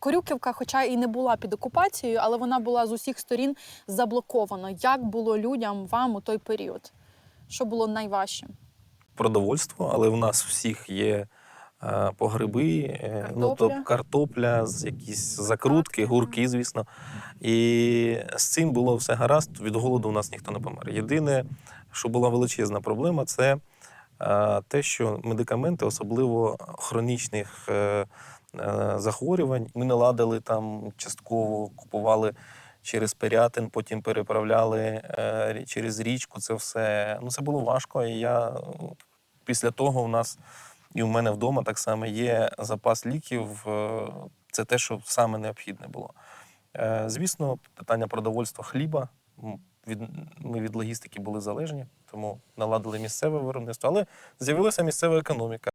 Корюківка, хоча і не була під окупацією, але вона була з усіх сторін заблокована. Як було людям вам у той період? Що було найважчим? продовольство, але в нас всіх є е, погреби, е, ну, Картопля. то картопля, з якісь закрутки, гурки, звісно. І з цим було все гаразд. Від голоду у нас ніхто не помер. Єдине, що була величезна проблема, це е, те, що медикаменти, особливо хронічних е, захворювань, ми наладили там частково, купували. Через Пирятин, потім переправляли е, через річку. Це все ну це було важко. І я е, після того у нас і у мене вдома так само є запас ліків. е, Це те, що саме необхідне було. Е, Звісно, питання продовольства хліба. Від, ми від логістики були залежні, тому наладили місцеве виробництво. Але з'явилася місцева економіка.